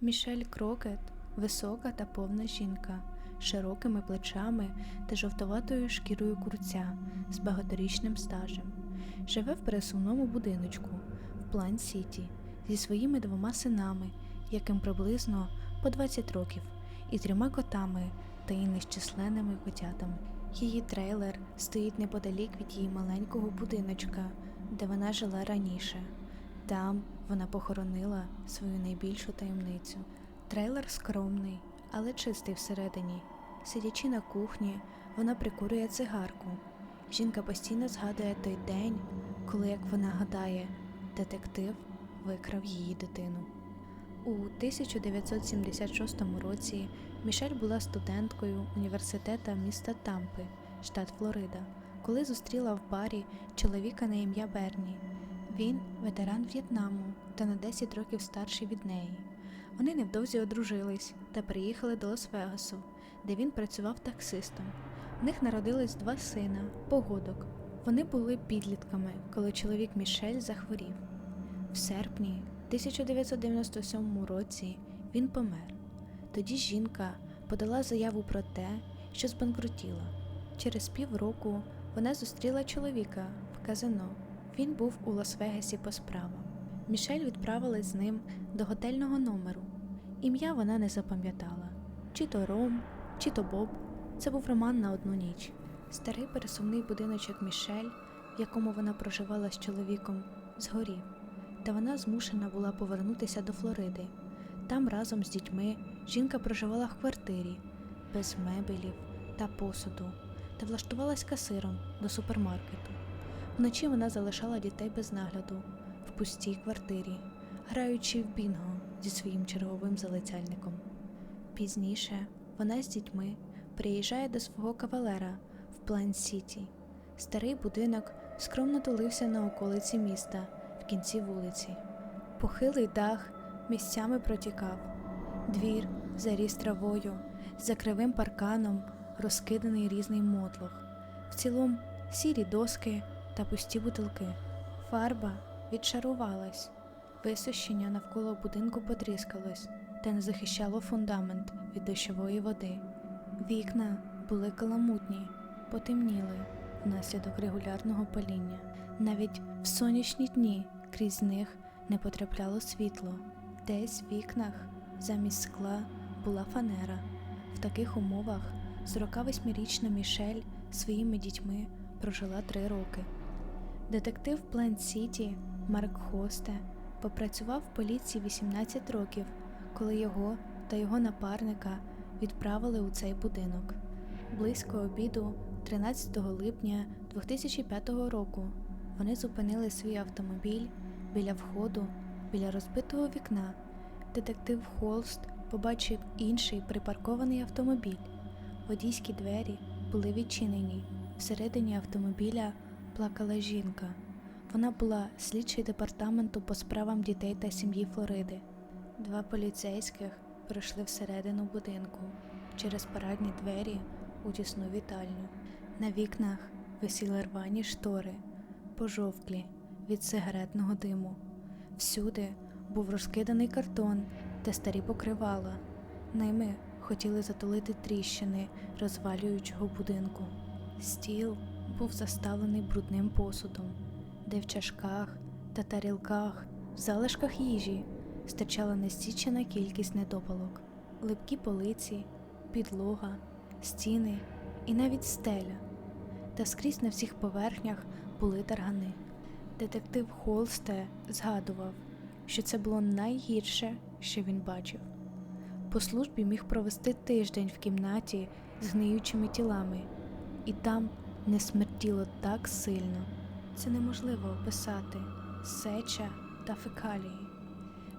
Мішель Крокет висока та повна жінка з широкими плечами та жовтоватою шкірою курця з багаторічним стажем. Живе в пересувному будиночку в План Сіті зі своїми двома синами, яким приблизно по 20 років, і трьома котами та й нещисленними котятами. Її трейлер стоїть неподалік від її маленького будиночка, де вона жила раніше. Там вона похоронила свою найбільшу таємницю. Трейлер скромний, але чистий всередині. Сидячи на кухні, вона прикурює цигарку. Жінка постійно згадує той день, коли, як вона гадає, детектив викрав її дитину. У 1976 році Мішель була студенткою університету міста Тампи, штат Флорида, коли зустріла в барі чоловіка на ім'я Берні. Він ветеран В'єтнаму та на 10 років старший від неї. Вони невдовзі одружились та приїхали до Лас-Вегасу, де він працював таксистом. В них народились два сина, погодок. Вони були підлітками, коли чоловік Мішель захворів. В серпні 1997 році він помер. Тоді жінка подала заяву про те, що збанкрутіла. Через півроку вона зустріла чоловіка в казино. Він був у Лас-Вегасі по справам. Мішель відправилась з ним до готельного номеру. Ім'я вона не запам'ятала чи то Ром, чи то Боб. Це був роман на одну ніч. Старий пересувний будиночок Мішель, в якому вона проживала з чоловіком, згорів, та вона змушена була повернутися до Флориди. Там разом з дітьми жінка проживала в квартирі, без мебелів та посуду, та влаштувалась касиром до супермаркету. Вночі вона залишала дітей без нагляду в пустій квартирі, граючи в бінго зі своїм черговим залицяльником. Пізніше вона з дітьми приїжджає до свого кавалера в План Сіті. Старий будинок скромно тулився на околиці міста в кінці вулиці. Похилий дах місцями протікав. Двір заріс травою, за кривим парканом розкиданий різний мотлох. В цілому сірі доски та пусті бутилки. Фарба відшарувалась, висощення навколо будинку потріскалось та не захищало фундамент від дощової води. Вікна були каламутні, потемніли внаслідок регулярного паління. Навіть в сонячні дні крізь них не потрапляло світло. Десь в вікнах замість скла була фанера. В таких умовах 48-річна Мішель своїми дітьми прожила три роки. Детектив Плент Сіті Марк Хосте попрацював в поліції 18 років, коли його та його напарника відправили у цей будинок. Близько обіду, 13 липня 2005 року, вони зупинили свій автомобіль біля входу, біля розбитого вікна. Детектив Холст побачив інший припаркований автомобіль. Водійські двері були відчинені. Всередині автомобіля плакала жінка. Вона була слідчий департаменту по справам дітей та сім'ї Флориди. Два поліцейських пройшли всередину будинку через парадні двері у тісну вітальню. На вікнах висіли рвані штори, пожовклі від сигаретного диму. Всюди був розкиданий картон та старі покривала. Ними хотіли затулити тріщини розвалюючого будинку. Стіл був заставлений брудним посудом, де в чашках та тарілках, в залишках їжі стачала нестічена кількість недопалок, липкі полиці, підлога, стіни і навіть стеля. Та скрізь на всіх поверхнях були таргани. Детектив Холсте згадував, що це було найгірше, що він бачив. По службі міг провести тиждень в кімнаті з гниючими тілами, і там не смертіло так сильно. Це неможливо описати сеча та фекалії.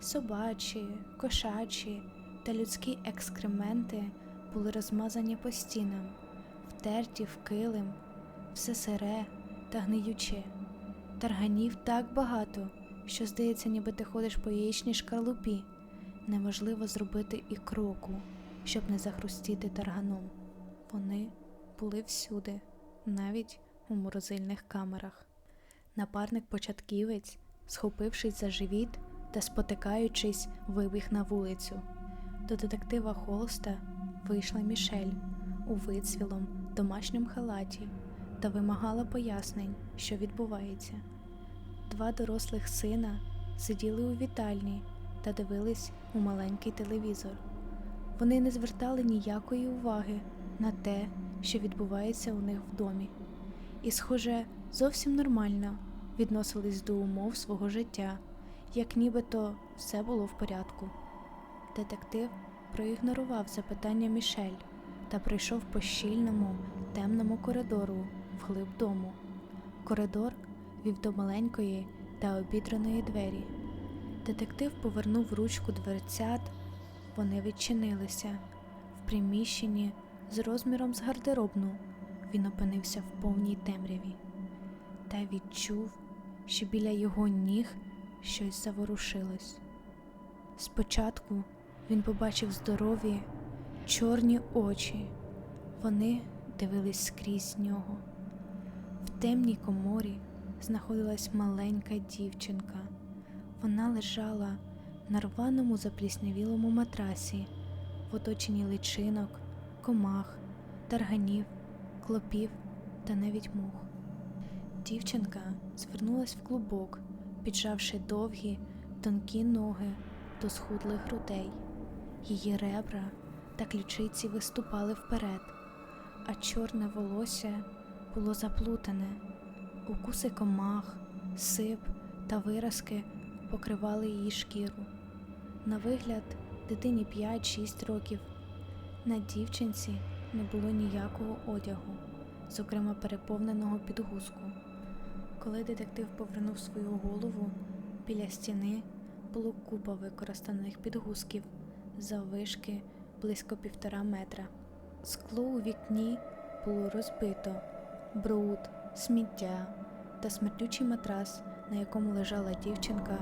Собачі, кошачі та людські екскременти були розмазані по стінам, втерті в килим, все сире та гниюче. Тарганів так багато, що здається, ніби ти ходиш по яєчній шкарлупі. Неможливо зробити і кроку, щоб не захрустіти тарганом. Вони були всюди, навіть у морозильних камерах. Напарник початківець, схопившись за живіт та, спотикаючись, вибіг на вулицю. До детектива Холста вийшла Мішель у вицвілом домашньому халаті та вимагала пояснень, що відбувається. Два дорослих сина сиділи у вітальні та дивились у маленький телевізор. Вони не звертали ніякої уваги на те, що відбувається у них в домі, і, схоже, зовсім нормально відносились до умов свого життя, як нібито все було в порядку. Детектив проігнорував запитання Мішель та прийшов по щільному темному коридору вглиб дому. Коридор вів до маленької та обідраної двері. Детектив повернув ручку дверцят, вони відчинилися. В приміщенні з розміром з гардеробну він опинився в повній темряві та відчув, що біля його ніг щось заворушилось. Спочатку він побачив здорові, чорні очі. Вони дивились скрізь нього. В темній коморі знаходилась маленька дівчинка. Вона лежала на рваному запліснявілому матрасі, в оточенні личинок, комах, тарганів, клопів та навіть мух. Дівчинка звернулась в клубок, піджавши довгі, тонкі ноги до схудлих грудей. Її ребра та ключиці виступали вперед, а чорне волосся було заплутане. Укуси комах, сип та виразки покривали її шкіру. На вигляд, дитині 5-6 років. На дівчинці не було ніякого одягу, зокрема переповненого підгузку. Коли детектив повернув свою голову, біля стіни було купа використаних підгузків заввишки близько півтора метра. Скло у вікні було розбито, бруд, сміття та смердючий матрас, на якому лежала дівчинка,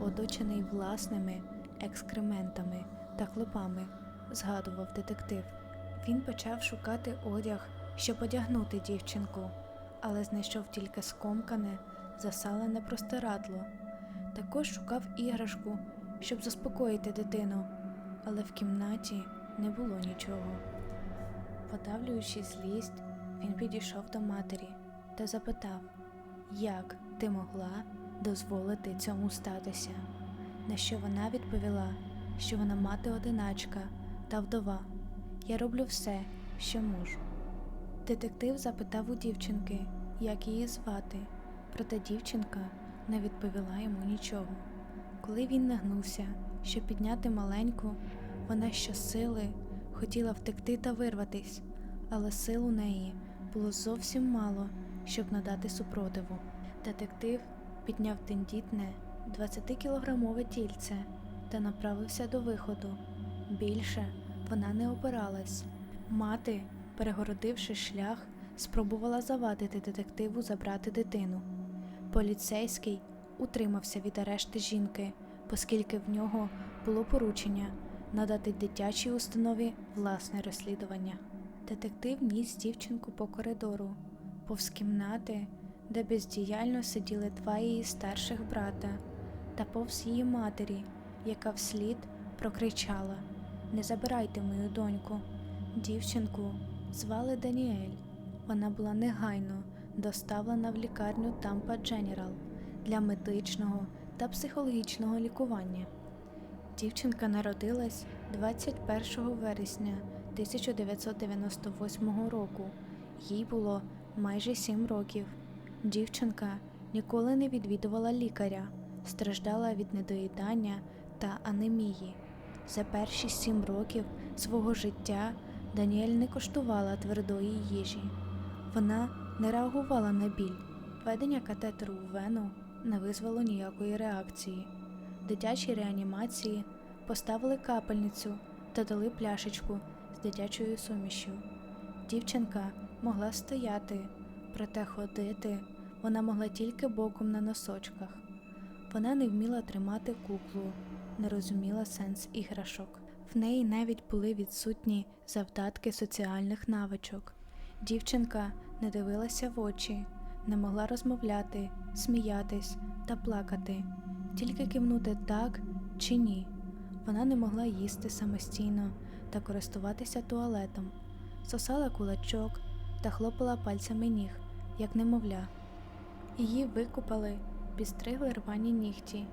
оточений власними екскрементами та клопами, згадував детектив. Він почав шукати одяг, щоб одягнути дівчинку, але знайшов тільки скомкане, засалене простирадло. Також шукав іграшку, щоб заспокоїти дитину, але в кімнаті не було нічого. Подавлюючи злість, він підійшов до матері та запитав, як ти могла дозволити цьому статися. На що вона відповіла, що вона мати одиначка та вдова. Я роблю все, що можу. Детектив запитав у дівчинки, як її звати, проте дівчинка не відповіла йому нічого. Коли він нагнувся, щоб підняти маленьку, вона щосили хотіла втекти та вирватись, але сил у неї було зовсім мало, щоб надати супротиву. Детектив підняв тендітне 20-кілограмове тільце та направився до виходу. Більше вона не опиралась. Мати, перегородивши шлях, спробувала завадити детективу забрати дитину. Поліцейський утримався від арешти жінки, оскільки в нього було поручення надати дитячій установі власне розслідування. Детектив ніс дівчинку по коридору, повз кімнати, де бездіяльно сиділи два її старших брата, та повз її матері, яка вслід прокричала Не забирайте мою доньку. Дівчинку звали Даніель. Вона була негайно доставлена в лікарню Тампа Дженерал для медичного та психологічного лікування. Дівчинка народилась 21 вересня 1998 року. Їй було майже 7 років. Дівчинка ніколи не відвідувала лікаря, страждала від недоїдання та анемії. За перші сім років свого життя Даніель не коштувала твердої їжі. Вона не реагувала на біль. Введення катетеру у вену не визвало ніякої реакції. В дитячій реанімації поставили капельницю та дали пляшечку з дитячою сумішю. Дівчинка могла стояти, проте ходити вона могла тільки боком на носочках. Вона не вміла тримати куклу, не розуміла сенс іграшок. В неї навіть були відсутні завдатки соціальних навичок. Дівчинка не дивилася в очі, не могла розмовляти, сміятись та плакати. тільки кивнути так чи ні. Вона не могла їсти самостійно та користуватися туалетом, сосала кулачок та хлопала пальцями ніг, як немовля. Її викупали, підстригли рвані нігті,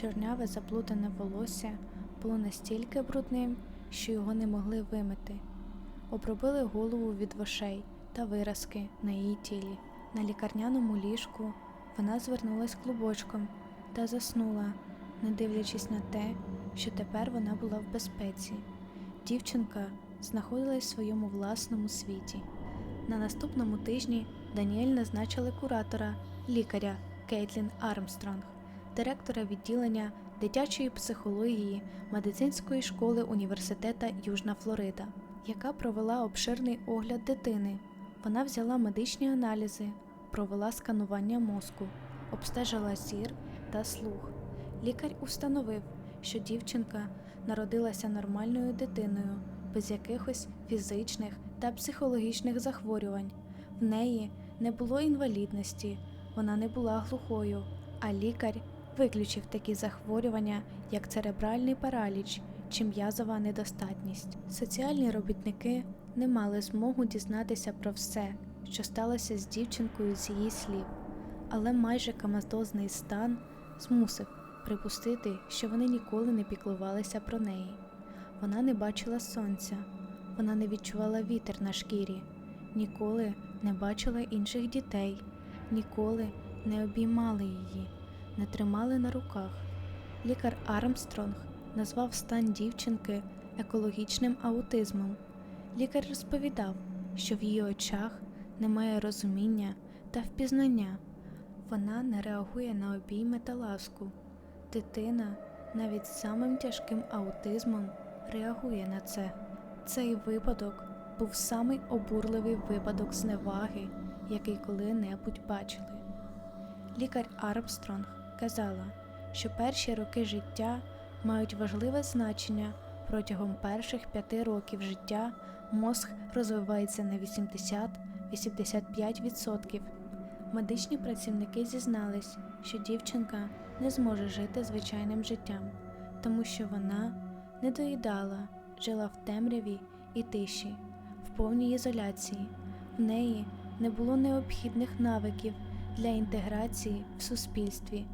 чорняве заплутане волосся було настільки брудним, що його не могли вимити. Обробили голову від вошей та виразки на її тілі. На лікарняному ліжку вона звернулась клубочком та заснула, не дивлячись на те, що тепер вона була в безпеці. Дівчинка знаходилась в своєму власному світі. На наступному тижні Даніель назначили куратора, лікаря Кейтлін Армстронг, директора відділення дитячої психології медицинської школи університета Южна Флорида, яка провела обширний огляд дитини. Вона взяла медичні аналізи, провела сканування мозку, обстежила зір та слух. Лікар установив, що дівчинка народилася нормальною дитиною, без якихось фізичних та психологічних захворювань. В неї не було інвалідності, вона не була глухою, а лікар виключив такі захворювання, як церебральний параліч чи м'язова недостатність. Соціальні робітники не мали змогу дізнатися про все, що сталося з дівчинкою з її слів, але майже камазозний стан змусив припустити, що вони ніколи не піклувалися про неї. Вона не бачила сонця, вона не відчувала вітер на шкірі, ніколи не бачила інших дітей, ніколи не обіймали її, не тримали на руках. Лікар Армстронг назвав стан дівчинки екологічним аутизмом. Лікар розповідав, що в її очах немає розуміння та впізнання. Вона не реагує на обійми та ласку. Дитина навіть самим тяжким аутизмом реагує на це. Цей випадок був самий обурливий випадок зневаги, який коли-небудь бачили. Лікар Армстронг казала, що перші роки життя мають важливе значення протягом перших п'яти років життя мозг розвивається на 80-85%. Медичні працівники зізнались, що дівчинка не зможе жити звичайним життям, тому що вона не доїдала, жила в темряві і тиші, в повній ізоляції. В неї не було необхідних навиків для інтеграції в суспільстві.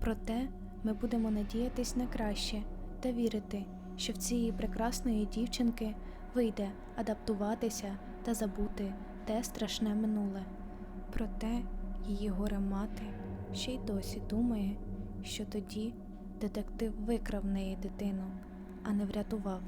Проте ми будемо надіятись на краще та вірити, що в цієї прекрасної дівчинки вийде адаптуватися та забути те страшне минуле. Проте її горе мати ще й досі думає, що тоді детектив викрав в неї дитину, а не врятував.